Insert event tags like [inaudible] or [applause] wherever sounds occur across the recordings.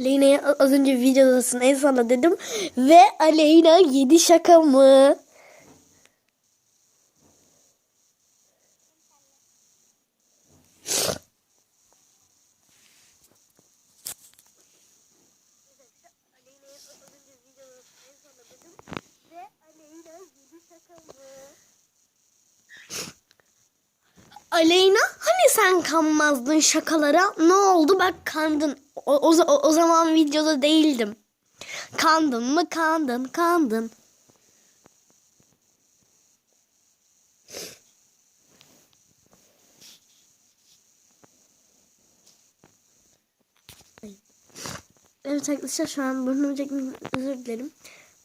Aleyna'ya az önce videodasın en sana dedim. Ve Aleyna yedi şaka mı? Aleyna hani sen kanmazdın şakalara? Ne oldu bak kandın. O, o, o- zaman videoda değildim. Kandın mı kandın kandın. Evet arkadaşlar şu an burnumu çekmek özür dilerim.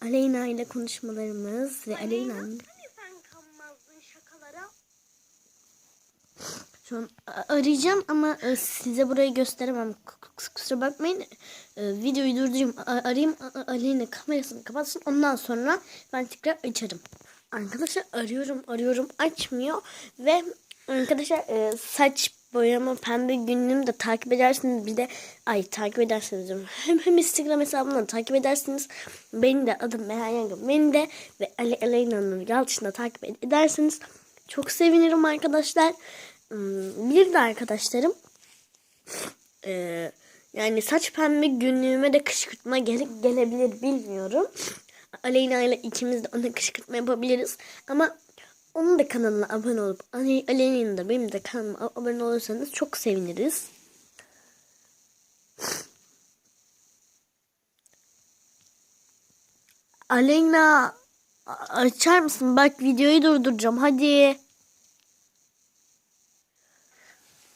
Aleyna ile konuşmalarımız ve Aleyna'nın Hani sen kanmazdın şakalara? A- arayacağım ama e, size burayı gösteremem. Kusura bakmayın. E, Videoyu durdurayım. Arayayım. Aleyna kamerasını kapatsın. Ondan sonra ben tekrar açarım. Arkadaşlar arıyorum arıyorum açmıyor ve arkadaşlar e, saç boyama pembe günlüğümü de takip edersiniz bir de ay takip edersiniz [laughs] hem, hem Instagram hesabımdan takip edersiniz beni de adım Mehan Yangın beni de ve Ale Aleyna'nın Yalçın'da takip ed- edersiniz çok sevinirim arkadaşlar bir de arkadaşlarım e, yani saç pembe günlüğüme de kışkırtma gele, gelebilir bilmiyorum. Aleyna ile ikimiz de ona kışkırtma yapabiliriz. Ama onun da kanalına abone olup Ale- Aleyna'nın da benim de kanalıma abone olursanız çok seviniriz. Aleyna açar mısın? Bak videoyu durduracağım. Hadi.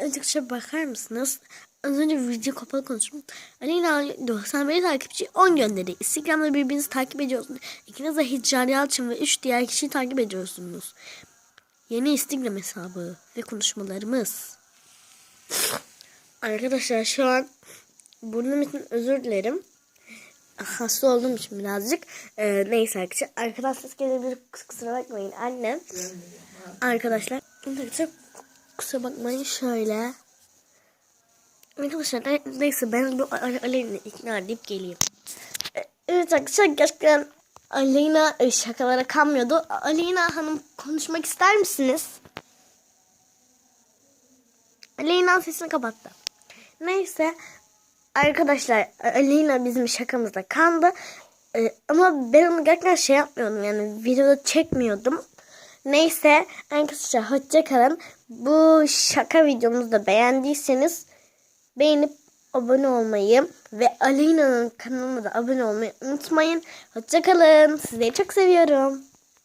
Açıkça bakar mısınız? Az önce video kapalı konuştum. Aleyna 91 takipçi 10 gönderi. Instagram'da birbirinizi takip ediyorsunuz. İkiniz de Hiccar Yalçın ve 3 diğer kişiyi takip ediyorsunuz. Yeni Instagram hesabı ve konuşmalarımız. Arkadaşlar şu an burnum için özür dilerim. Hasta olduğum için birazcık. Ee, neyse arkadaşlar. Arkadan ses gelebilir. kus- Kusura bakmayın. Annem. Arkadaşlar. Arkadaşlar kusura bakmayın şöyle. Arkadaşlar ne- neyse ben bu Ale- Aleyna'yı ikna edip geleyim. E, Evet arkadaşlar gerçekten Aleyna e, şakalara kanmıyordu. Aleyna Hanım konuşmak ister misiniz? Aleyna sesini kapattı. Neyse arkadaşlar Aleyna bizim şakamızda kandı. E, ama ben onu gerçekten şey yapmıyordum yani videoda çekmiyordum. Neyse arkadaşlar hoşçakalın. Bu şaka videomuzu da beğendiyseniz beğenip abone olmayı ve Aleyna'nın kanalına da abone olmayı unutmayın. Hoşçakalın. Sizleri çok seviyorum.